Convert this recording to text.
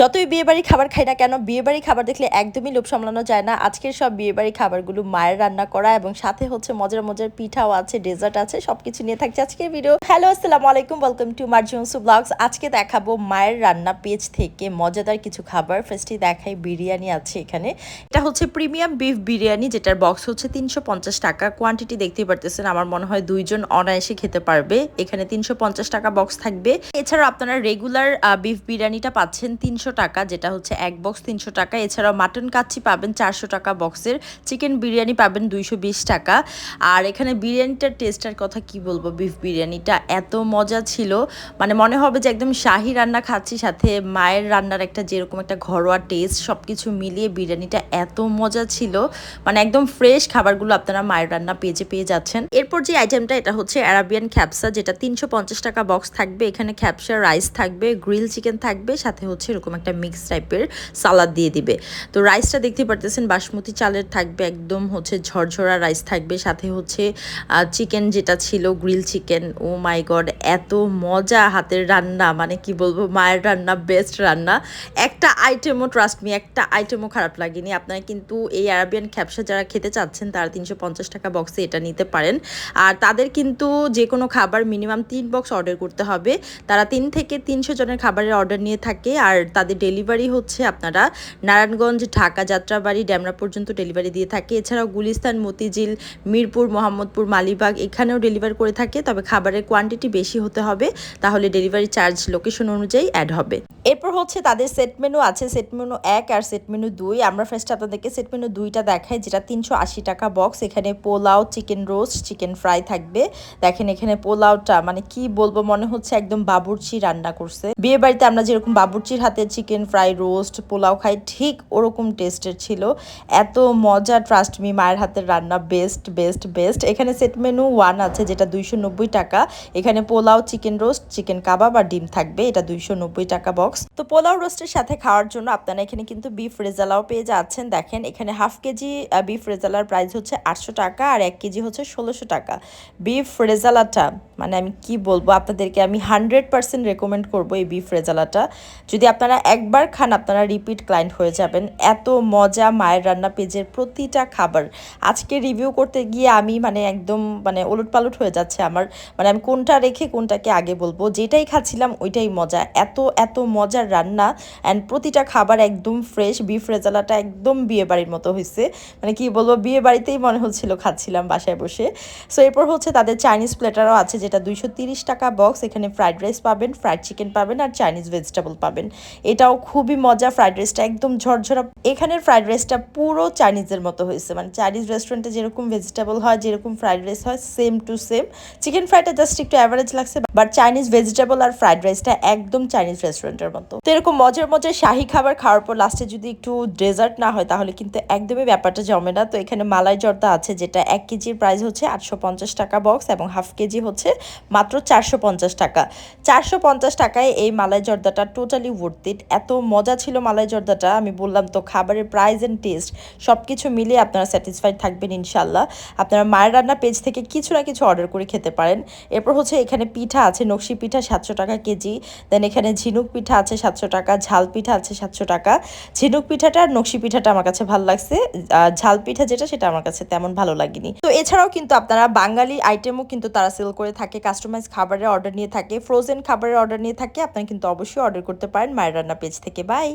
যতই বিয়েবাড়ি খাবার খাই না কেন, বিয়েবাড়ি খাবার দেখলে একদমই লোভ সামলানো যায় না। আজকের সব বিয়েবাড়ি খাবারগুলো মায়ের রান্না করা এবং সাথে হচ্ছে মজার মজার পিঠাও আছে ডেজার্ট আছে, সবকিছু নিয়ে থাকছে আজকের ভিডিও হ্যালো আসসালামু আলাইকুম ওয়েলকাম টু মার্জিউসু ব্লগস আজকে দেখাবো মায়ের রান্না পেজ থেকে মজাদার কিছু খাবার। ফার্স্টে দেখাই বিরিয়ানি আছে এখানে। এটা হচ্ছে প্রিমিয়াম বিফ বিরিয়ানি, যেটার বক্স হচ্ছে তিনশো পঞ্চাশ টাকা। কোয়ান্টিটি দেখতেই পারতেছেন, আমার মনে হয় দুইজন অনায়াসে খেতে পারবে। এখানে তিনশো পঞ্চাশ টাকা বক্স থাকবে। এছাড়াও আপনারা রেগুলার বিফ বিরিয়ানিটা পাচ্ছেন তিনশো টাকা, যেটা হচ্ছে এক বক্স তিনশো টাকা। এছাড়াও মাটন কাচ্ছি পাবেন চারশো টাকা বক্সের চিকেন বিরিয়ানি পাবেন দুইশো বিশ টাকা। আর এখানে বিরিয়ানিটার টেস্টের কথা কি বলব? বিফ বিরিয়ানিটা এত মজা ছিল। মানে মনে হবে যে একদম শাহি রান্না খাচ্ছি, সাথে মায়ের রান্নার একটা যেরকম একটা ঘরোয়া টেস্ট সব কিছু মিলিয়ে বিরিয়ানিটা এত মজা ছিল। মানে একদম ফ্রেশ খাবারগুলো আপনারা মায়ের রান্না পেজে পেয়ে যাচ্ছেন। এরপর যে আইটেমটা এটা হচ্ছে অ্যারাবিয়ান খ্যাপসা যেটা তিনশো পঞ্চাশ টাকা বক্স থাকবে। এখানে খ্যাপসা রাইস থাকবে গ্রিল চিকেন থাকবে, সাথে হচ্ছে এরকম একটা মিক্স টাইপের সালাদ দিয়ে দিবে। তো রাইসটা দেখতে পারতেছেন, বাসমতি চালের থাকবে একদম হচ্ছে ঝরঝরা রাইস থাকবে, সাথে হচ্ছে চিকেন যেটা ছিল grill chicken oh my God এত মজা হাতের রান্না মানে কি বলব, মায়ের রান্না বেস্ট রান্না। একটা আইটেমও ট্রাস্ট মি একটা আইটেমও খারাপ লাগেনি। আপনারা কিন্তু এই আরাবিয়ান খ্যাপসা যারা খেতে চাচ্ছেন, তারা তিনশো পঞ্চাশ টাকা বক্সে এটা নিতে পারেন। আর তাদের কিন্তু যে কোনো খাবার মিনিমাম তিন বক্স অর্ডার করতে হবে। তারা তিন থেকে তিনশো জনের খাবারের অর্ডার নিয়ে থাকে। আর তাদের ডেলিভারি হচ্ছে আপনারা নারায়ণগঞ্জ, ঢাকা, যাত্রাবাড়ি, ড্যামরা পর্যন্ত ডেলিভারি দিয়ে থাকে। এছাড়াও গুলিস্তান, মতিঝিল, মিরপুর, মোহাম্মদপুর, মালিবাগ এখানেও ডেলিভারি করে থাকে। তবে খাবারের কোয়ান্টিটি বেশি হতে হবে, তাহলে ডেলিভারি চার্জ লোকেশন অনুযায়ী অ্যাড হবে। এরপর হচ্ছে তাদের সেট মেনু আছে সেট মেনু এক আর সেট মেনু দুই। আমরা ফার্স্ট আপনাদেরকে সেট মেনু দুইটা দেখাই, যেটা তিনশো আশি টাকা বক্স এখানে পোলাও চিকেন রোস্ট চিকেন ফ্রাই থাকবে। দেখেন এখানে পোলাওটা মানে কি বলব, মনে হচ্ছে একদম বাবুর্চি রান্না করছে। বিয়ে বাড়িতে আমরা যেরকম বাবুর্চির হাতে চিকেন ফ্রাই রোস্ট পোলাও খাই, ঠিক ওরকম টেস্টের ছিল। এত মজা ট্রাস্ট মি মায়ের হাতের রান্না বেস্ট বেস্ট বেস্ট এখানে সেট মেনু ওয়ান আছে, যেটা দুইশো নব্বই টাকা। এখানে পোলাও চিকেন রোস্ট চিকেন কাবাব আর ডিম থাকবে, এটা দুইশো নব্বই টাকা বক্স তো পোলাও রোস্টের সাথে খাওয়ার জন্য আপনারা এখানে কিন্তু বিফ রেজালাও পেয়ে যাচ্ছেন। দেখেন, এখানে হাফ কেজি বিফ রেজালার প্রাইস হচ্ছে আটশো টাকা আর এক কেজি হচ্ছে ষোলোশো টাকা। বিফ রেজালাটা মানে আমি কি বলব, আপনাদেরকে আমি হান্ড্রেড পার্সেন্ট রেকমেন্ড করব এই বিফ রেজালাটা। যদি আপনারা একবার খান, আপনারা রিপিট ক্লায়েন্ট হয়ে যাবেন। এত মজা মায়ের রান্না পেজের প্রতিটা খাবার। আজকে রিভিউ করতে গিয়ে আমি মানে একদম মানে ওলট পালট হয়ে যাচ্ছে আমার। মানে আমি কোনটা রেখে কোনটাকে আগে বলব? যেটাই খাচ্ছিলাম, ওইটাই মজা। এত এত মজার রান্না অ্যান্ড প্রতিটা খাবার একদম ফ্রেশ বিফ রেজালাটা একদম বিয়ে বাড়ির মতো হয়েছে মানে কি বলব বিয়ে বাড়িতেই মনে হচ্ছিল খাচ্ছিলাম বাসায় বসে। সো এরপর হচ্ছে তাদের চাইনিজ প্লেটারও আছে যেটা দুইশো টাকা বক্স এখানে ফ্রাইড রাইস পাবেন ফ্রাইড চিকেন পাবেন আর চাইনিজ ভেজিটেবল পাবেন। এটাও খুবই মজা ফ্রাইড রাইসটা একদম ঝরঝরা। এখানের ফ্রাইড রাইসটা পুরো চাইনিজের মতো হয়েছে। মানে চাইনিজ রেস্টুরেন্টে যেরকম ভেজিটেবল হয়, যেরকম ফ্রাইড রাইস হয় সেম টু সেম চিকেন ফ্রাইটা জাস্ট একটু অ্যাভারেজ লাগছে বাট চাইনিজ ভেজিটেবল আর ফ্রাইড রাইসটা একদম চাইনিজ রেস্টুরেন্টের মতো। তো এরকম মজার মজার শাহি খাবার খাওয়ার পর লাস্টে যদি একটু ডেজার্ট না হয়, তাহলে কিন্তু একদমই ব্যাপারটা জমে না। তো এখানে মালাই জর্দা আছে, যেটা এক কেজির প্রাইস হচ্ছে আটশো পঞ্চাশ টাকা বক্স এবং হাফ কেজি হচ্ছে মাত্র চারশো পঞ্চাশ টাকা। চারশো পঞ্চাশ টাকায় এই মালাই জর্দাটা টোটালি ওর্থিট এত মজা ছিল মালাই জর্দাটা, আমি বললাম তো খাবারের প্রাইস অ্যান্ড টেস্ট সব কিছু মিলিয়ে আপনারা স্যাটিসফাইড থাকবেন ইনশাল্লাহ আপনারা মায়ের রান্না পেজ থেকে কিছু না কিছু অর্ডার করে খেতে পারেন। এরপর হচ্ছে এখানে পিঠা আছে, নকশি পিঠা সাতশো টাকা কেজি। দেন এখানে ঝিনুক পিঠা আছে সাতশো টাকা, ঝাল পিঠা আছে সাতশো টাকা। ঝিনুক পিঠাটা আর নকশি পিঠাটা আমার কাছে ভালো লাগছে। ঝাল পিঠা যেটা, সেটা আমার কাছে তেমন ভালো লাগেনি। তো এছাড়াও কিন্তু আপনারা বাঙালি আইটেমও কিন্তু তারা সেল করে থাকে কাস্টমাইজ খাবারের অর্ডার নিয়ে থাকে ফ্রোজেন খাবারের অর্ডার নিয়ে থাকে, আপনারা কিন্তু অবশ্যই অর্ডার করতে পারেন মায়ের রান্না পেজ থেকে। বাই